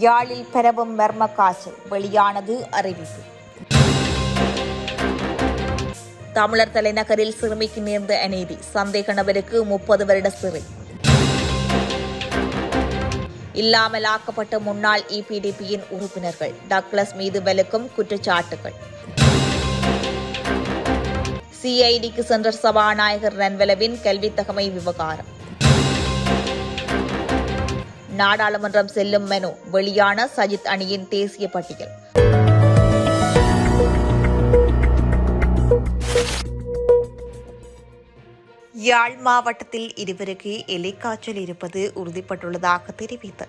யாழில் பரவும் மர்ம காசு வெளியானது அறிவிப்பு. தமிழர் தலைநகரில் சிறுமிக்கு நேர்ந்த அநீதி சந்தேக நபருக்கு முப்பது வருட சிறை. இல்லாமல் ஆக்கப்பட்ட முன்னாள் இபிடிபியின் உறுப்பினர்கள் டக்ளஸ் மீது வெலுக்கும் குற்றச்சாட்டுகள். சிஐடிக்கு சென்ற சபாநாயகர் ரன்வெலவின் கல்வித்தகமை விவகாரம். நாடாளுமன்றம் செல்லும் மெனு. வெளியான சஜித் அணியின் தேசிய பட்டியல். யாழ் மாவட்டத்தில் இருவருக்கு எலிக்காய்ச்சல் இருப்பது உறுதிப்பட்டுள்ளதாக தெரிவித்த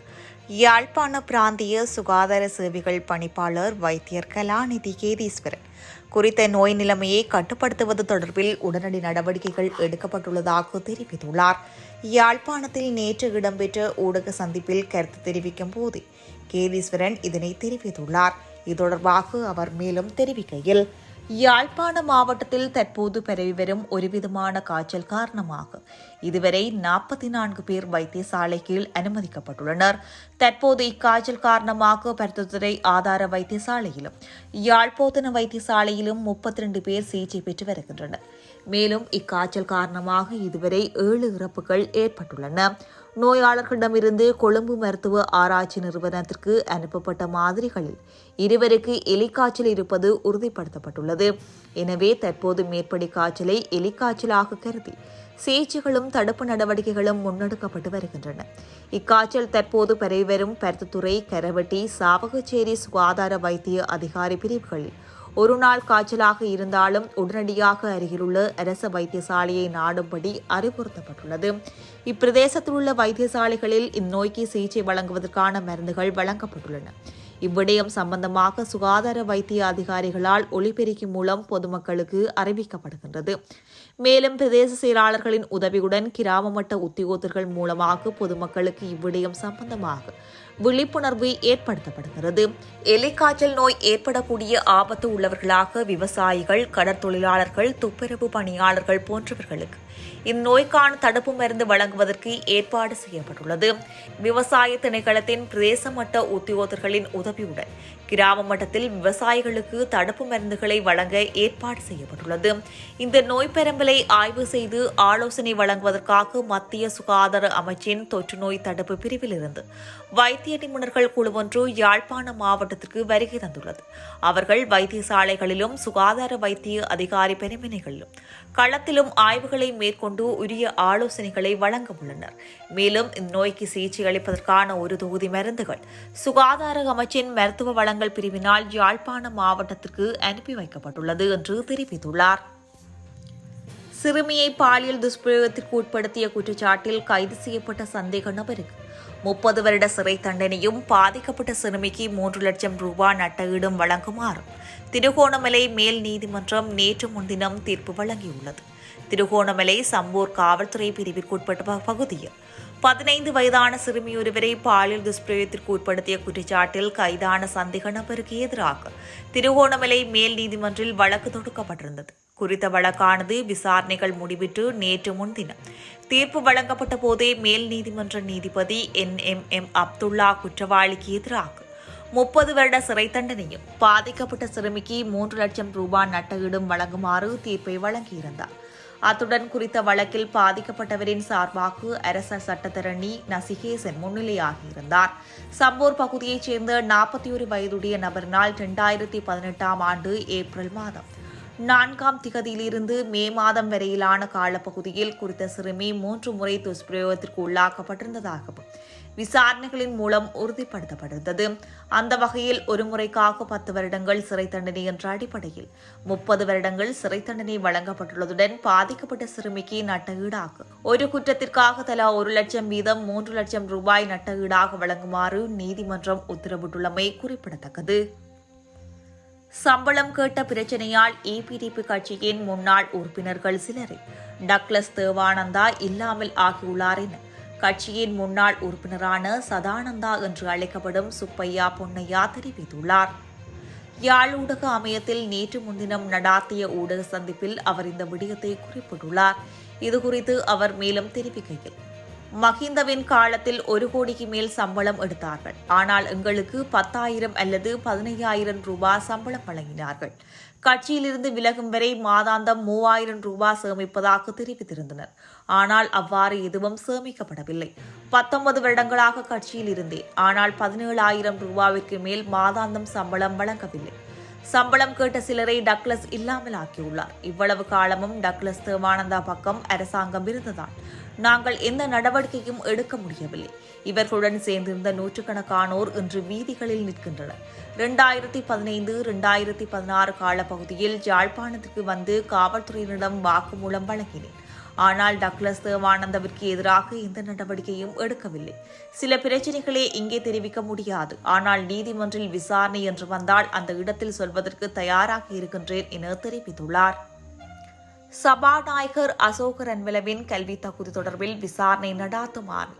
யாழ்ப்பாண பிராந்திய சுகாதார சேவைகள் பணிப்பாளர் வைத்தியர் கலாநிதி கேதீஸ்வரன். குறித்த நோய் நிலைமையை கட்டுப்படுத்துவது தொடர்பில் உடனடி நடவடிக்கைகள் எடுக்கப்பட்டுள்ளதாக தெரிவித்துள்ளார். யாழ்ப்பாணத்தில் நேற்று இடம்பெற்ற ஊடக சந்திப்பில் கருத்து தெரிவிக்கும் போது கேதீஸ்வரன் இதனை தெரிவித்துள்ளார். இது தொடர்பாக அவர் மேலும் தெரிவிக்கையில் யாழ்ப்பாண மாவட்டத்தில் தற்போது பரவி வரும் ஒருவிதமான காய்ச்சல் காரணமாக இதுவரை நாற்பத்தி நான்கு பேர் வைத்தியசாலை கீழ் அனுமதிக்கப்பட்டுள்ளனர். தற்போது இக்காய்ச்சல் காரணமாக பருத்துத்துறை ஆதார வைத்தியசாலையிலும் யாழ்ப்போத்தன வைத்தியசாலையிலும் முப்பத்தி ரெண்டு பேர் சிகிச்சை பெற்று வருகின்றனர். மேலும் இக்காய்ச்சல் காரணமாக இதுவரை ஏழு இறப்புகள் ஏற்பட்டுள்ளன. நோயாளர்களிடமிருந்து கொழும்பு மருத்துவ ஆராய்ச்சி நிறுவனத்திற்கு அனுப்பப்பட்ட மாதிரிகளில் இருவருக்கு எலிக்காய்ச்சல் இருப்பது உறுதிப்படுத்தப்பட்டுள்ளது. எனவே தற்போது மேற்படி காய்ச்சலை எலிக்காய்ச்சலாக கருதி சிகிச்சைகளும் தடுப்பு நடவடிக்கைகளும் முன்னெடுக்கப்பட்டு வருகின்றன. இக்காய்ச்சல் தற்போது பரவிவரும் பருத்தத்துறை பருத்துத்துறை கரவட்டி சாவகச்சேரி சுகாதார வைத்திய அதிகாரி பிரிவுகளில் ஒரு நாள் காய்ச்சலாக இருந்தாலும் உடனடியாக அருகிலுள்ள அரச வைத்தியசாலையை நாடும்படி அறிவுறுத்தப்பட்டுள்ளது. இப்பிரதேசத்தில் உள்ள வைத்தியசாலைகளில் இந்நோய்க்கு சிகிச்சை வழங்குவதற்கான மருந்துகள் வழங்கப்பட்டுள்ளன. இவ்விடயம் சம்பந்தமாக சுகாதார வைத்திய அதிகாரிகளால் ஒளிபெருக்கி மூலம் பொதுமக்களுக்கு அறிவிக்கப்படுகின்றது. மேலும் பிரதேச செயலாளர்களின் உதவியுடன் கிராம மட்ட உத்தியோகத்தர்கள் மூலமாக பொதுமக்களுக்கு இவ்விடயம் சம்பந்தமாக விழிப்புணர்வு ஏற்படுத்தப்படுகிறது. எலிக்காய்ச்சல் நோய் ஏற்படக்கூடிய ஆபத்து உள்ளவர்களாக விவசாயிகள் கடற்தொழிலாளர்கள் துப்புரவு பணியாளர்கள் போன்றவர்களுக்கு இந்நோய்க்கான தடுப்பு மருந்து வழங்குவதற்கு ஏற்பாடு செய்யப்பட்டுள்ளது. விவசாய திணைக்களத்தின் பிரதேச மட்ட உத்தியோகர்களின் உதவியுடன் கிராம மட்டத்தில் விவசாயிகளுக்கு தடுப்பு மருந்துகளை வழங்க ஏற்பாடு செய்யப்பட்டுள்ளது. இந்த நோய் பரம்பலை ஆய்வு செய்து ஆலோசனை வழங்குவதற்காக மத்திய சுகாதார அமைச்சின் தொற்று நோய் தடுப்பு பிரிவிலிருந்து வைத்திய நிபுணர்கள் குழு ஒன்று யாழ்ப்பாண மாவட்டத்திற்கு வருகை தந்துள்ளது. அவர்கள் வைத்தியசாலைகளிலும் சுகாதார வைத்திய அதிகாரி பெருமினைகளிலும் களத்திலும் ஆய்வுகளை மேற்கொண்டு உரிய ஆலோசனைகளை வழங்க உள்ளனர். மேலும் இந்நோய்க்கு சிகிச்சை அளிப்பதற்கான ஒரு தொகுதி மருந்துகள் சுகாதார அமைச்சின் மருத்துவ வளங்கள் பிரிவினால் யாழ்ப்பாண மாவட்டத்திற்கு அனுப்பி வைக்கப்பட்டுள்ளது என்று தெரிவித்துள்ளார். சிறுமியை பாலியல் துஷ்பிரயோகத்திற்கு உட்படுத்திய குற்றச்சாட்டில் கைது செய்யப்பட்ட சந்தேக நபருக்கு முப்பது வருட சிறை தண்டனையும் பாதிக்கப்பட்ட சிறுமிக்கு மூன்று லட்சம் ரூபாய் நட்டஈடும் வழங்குமாறு திருகோணமலை மேல் நீதிமன்றம் நேற்று முன்தினம் தீர்ப்பு வழங்கியுள்ளது. திருகோணமலை சம்பூர் காவல்துறை பிரிவிற்குட்பட்ட பகுதியில் பதினைந்து வயதான சிறுமியொருவரை பாலியல் துஷ்பிரயோகத்திற்கு உட்படுத்திய குற்றச்சாட்டில் கைதான சந்தேக நபருக்கு எதிராக திருகோணமலை மேல் நீதிமன்றில் வழக்கு தொடுக்கப்பட்டிருந்தது. குறித்த வழக்கானது விசாரணைகள் முடிவிட்டு நேற்று முன்தினம். தீர்ப்பு வழங்கப்பட்ட போதே மேல் நீதிமன்ற நீதிபதி என். எம். எம். அப்துல்லா குற்றவாளிக்கு எதிராக முப்பது வருட சிறை தண்டனையும் பாதிக்கப்பட்ட சிறுமிக்கு மூன்று லட்சம் ரூபாய் நட்டஈடும் வழங்குமாறு தீர்ப்பை வழங்கியிருந்தார். அத்துடன் குறித்த வழக்கில் பாதிக்கப்பட்டவரின் சார்பாக அரச சட்டத்தரணி நசிகேசன் முன்னிலையாகியிருந்தார். சம்பூர் பகுதியைச் சேர்ந்த நாற்பத்தி ஒரு வயதுடைய நபரினால் இரண்டாயிரத்தி பதினெட்டாம் ஆண்டு ஏப்ரல் மாதம் நான்காம் திகதியிலிருந்து மே மாதம் வரையிலான காலப்பகுதியில் குறித்த சிறுமி மூன்று முறை துஷ்பிரயோகத்திற்கு உள்ளாக்கப்பட்டிருந்ததாகவும் விசாரணைகளின் மூலம் உறுதிப்படுத்தப்பட்டிருந்தது. அந்த வகையில் ஒரு முறைக்காக பத்து வருடங்கள் சிறை தண்டனை என்ற அடிப்படையில் முப்பது வருடங்கள் சிறை தண்டனை வழங்கப்பட்டுள்ளதுடன் பாதிக்கப்பட்ட சிறுமிக்கு நட்டகீடாக ஒரு குற்றத்திற்காக தலா ஒரு லட்சம் வீதம் மூன்று லட்சம் ரூபாய் நட்டகீடாக வழங்குமாறு நீதிமன்றம் உத்தரவிட்டுள்ளமை குறிப்பிடத்தக்கது. சம்பளம் கேட்ட பிரச்சனையால் ஏபிடிபி கட்சியின் முன்னாள் உறுப்பினர்கள் சிலரை. டக்ளஸ் தேவானந்தா இல்லாமல் ஆகியுள்ளார் என கட்சியின் முன்னாள் உறுப்பினரான சதானந்தா என்று அழைக்கப்படும் சுப்பையா பொன்னையா தெரிவித்துள்ளார். யாழ் ஊடக அமையத்தில் நேற்று முன்தினம் நடாத்திய ஊடக சந்திப்பில் அவர் இந்த விடயத்தை குறிப்பிட்டுள்ளார். இதுகுறித்து அவர் மேலும் தெரிவிக்கையில் மஹிந்தவின் காலத்தில் ஒரு கோடிக்கு மேல் சம்பளம் எடுத்தார்கள். ஆனால் எங்களுக்கு பத்தாயிரம் அல்லது பதினையாயிரம் ரூபாய் சம்பளம் வழங்கினார்கள். கட்சியிலிருந்து விலகும் வரை மாதாந்தம் மூவாயிரம் ரூபாய் சேமிப்பதாக தெரிவித்திருந்தனர். ஆனால் அவ்வாறு எதுவும் சேமிக்கப்படவில்லை. பத்தொன்பது வருடங்களாக கட்சியில் இருந்தேன் ஆனால் பதினேழாயிரம் ரூபாவிற்கு மேல் மாதாந்தம் சம்பளம் வழங்கவில்லை. சம்பளம் கேட்ட சிலரை டக்ளஸ் இல்லாமல் ஆக்கியுள்ளார் இவ்வளவு காலமும் டக்ளஸ் தேவானந்தா பக்கம் அரசாங்கம் இருந்ததான் நாங்கள் எந்த நடவடிக்கையும் எடுக்க முடியவில்லை. இவர்களுடன் சேர்ந்திருந்த நூற்றுக்கணக்கானோர் இன்று வீதிகளில் நிற்கின்றனர். இரண்டாயிரத்தி பதினைந்து இரண்டாயிரத்தி பதினாறு காலப்பகுதியில் யாழ்ப்பாணத்திற்கு வந்து காவல்துறையினரிடம் வாக்குமூலம் வழங்கினேன். ஆனால் டக்ளஸ் தேவானந்தவிற்கு எதிராக எந்த நடவடிக்கையும் எடுக்கவில்லை. சில பிரச்சனைகளே இங்கே தெரிவிக்க முடியாது. ஆனால் நீதிமன்றில் விசாரணை என்று வந்தால் அந்த இடத்தில் சொல்வதற்கு தயாராக இருக்கின்றேன் என தெரிவித்துள்ளார். சபாநாயகர் அசோகரன் விளவின் கல்வி தகுதி தொடர்பில் விசாரணை நடாத்துமாறு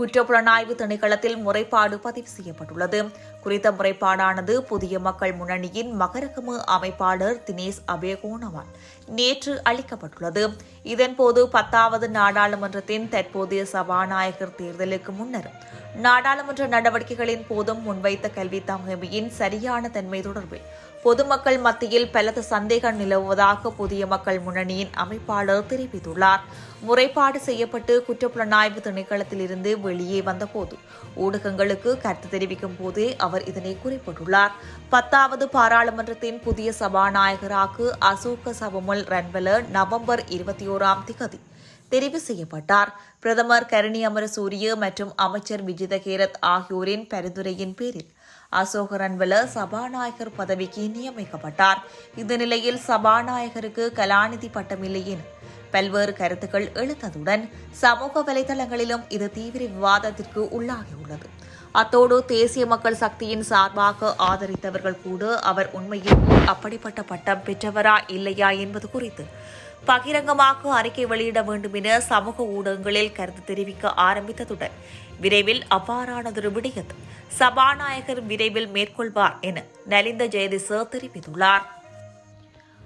குற்றப்புலனாய்வு திணைக்களத்தில் முறைப்பாடு பதிவு செய்யப்பட்டுள்ளது. குறித்த முறைப்பாடானது புதிய மக்கள் முன்னணியின் மகரகமு அமைப்பாளர் தினேஷ் அபேகோனவால் நேற்று அளிக்கப்பட்டுள்ளது. இதன்போது பத்தாவது நாடாளுமன்றத்தின் தற்போதைய சபாநாயகர் தேர்தலுக்கு முன்னர் நாடாளுமன்ற நடவடிக்கைகளின் போதும் முன்வைத்த கல்வி தகமையின் சரியான தன்மை தொடர்பில் பொதுமக்கள் மத்தியில் பலத்த சந்தேகம் நிலவுவதாக புதிய மக்கள் முன்னணியின் அமைப்பாளர் தெரிவித்துள்ளார். முறைப்பாடு செய்யப்பட்டு குற்றப்புலனாய்வு திணைக்களத்திலிருந்து வெளியே வந்தபோது ஊடகங்களுக்கு கருத்து தெரிவிக்கும் போதே அவர் இதனை குறிப்பிட்டுள்ளார். பத்தாவது பாராளுமன்றத்தின் புதிய சபாநாயகராக அசோக சபமல் ரன்வல நவம்பர் இருபத்தி ஓராம் திகதி தெரிவு செய்யப்பட்டார். பிரதமர் கரணி அமரசூரிய மற்றும் அமைச்சர் விஜித கேரத் ஆகியோரின் பரிந்துரையின் பேரில் அசோக ரன்வல சபாநாயகர் பதவிக்கு நியமிக்கப்பட்டார். இந்த நிலையில் சபாநாயகருக்கு கலாநிதி பட்டமில்லை என பல்வேறு கருத்துக்கள் எழுத்ததுடன் சமூக வலைதளங்களிலும் இது தீவிர விவாதத்திற்கு உள்ளாகியுள்ளது. அத்தோடு தேசிய மக்கள் சக்தியின் சார்பாக ஆதரித்தவர்கள் கூட அவர் உண்மையில் அப்படிப்பட்ட பட்டம் பெற்றவரா இல்லையா என்பது குறித்து பகிரங்கமாக அறிக்கை வெளியிட வேண்டும் என சமூக ஊடகங்களில் கருத்து தெரிவிக்க ஆரம்பித்ததுடன் விரைவில் அவ்வாறானதொரு விடயத்தை சபாநாயகர் விரைவில் மேற்கொள்வார் என நலிந்த ஜெயதிச தெரிவித்துள்ளார்.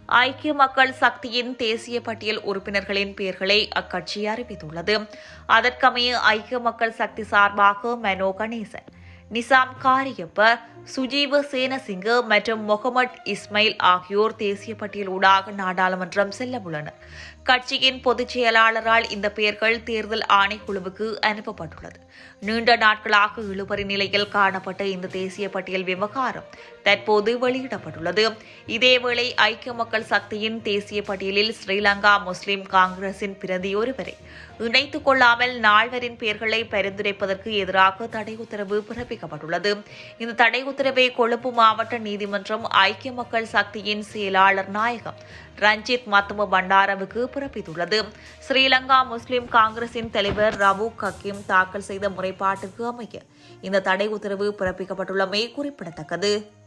ஐக்கிய மக்கள் சக்தியின் தேசிய பட்டியல் உறுப்பினர்களின் பெயர்களை அக்கட்சி அறிவித்துள்ளது. அதற்கமைய ஐக்கிய மக்கள் சக்தி சார்பாக மெனோ கணேசன் நிசாம் காரியப்ப சுஜீவ சேனசிங்க மற்றும் முகமது இஸ்மைல் ஆகியோர் தேசிய பட்டியல் ஊடாக நாடாளுமன்றம் செல்ல உள்ளனர் கட்சியின் பொதுச் செயலாளரால் இந்த பெயர்கள் தேர்தல் ஆணைக்குழுவுக்கு அனுப்பப்பட்டுள்ளது. நீண்ட நாட்களாக இழுபறி நிலையில் காணப்பட்ட இந்த தேசிய பட்டியல் விவகாரம் தற்போது வெளியிடப்பட்டுள்ளது. இதேவேளை ஐக்கிய மக்கள் சக்தியின் தேசிய பட்டியலில் ஸ்ரீலங்கா முஸ்லிம் காங்கிரசின் பிரதி ஒருவரை. இணைத்துக் கொள்ளாமல் நால்வரின் பெயர்களை பரிந்துரைப்பதற்கு எதிராக தடை உத்தரவு பிறப்பிக்கப்பட்டுள்ளது. இந்த தடை உத்தரவை கொழும்பு மாவட்ட நீதிமன்றம் ஐக்கிய மக்கள் சக்தியின் செயலாளர் நாயகம் ரஞ்சித் மத்தும பண்டாரவுக்கு பிறப்பித்துள்ளது. ஸ்ரீலங்கா முஸ்லிம் காங்கிரசின் தலைவர் ரவு கக்கீம் தாக்கல் செய்த முறைப்பாட்டுக்கு அமைய இந்த தடை உத்தரவு பிறப்பிக்கப்பட்டுள்ளமை குறிப்பிடத்தக்கது.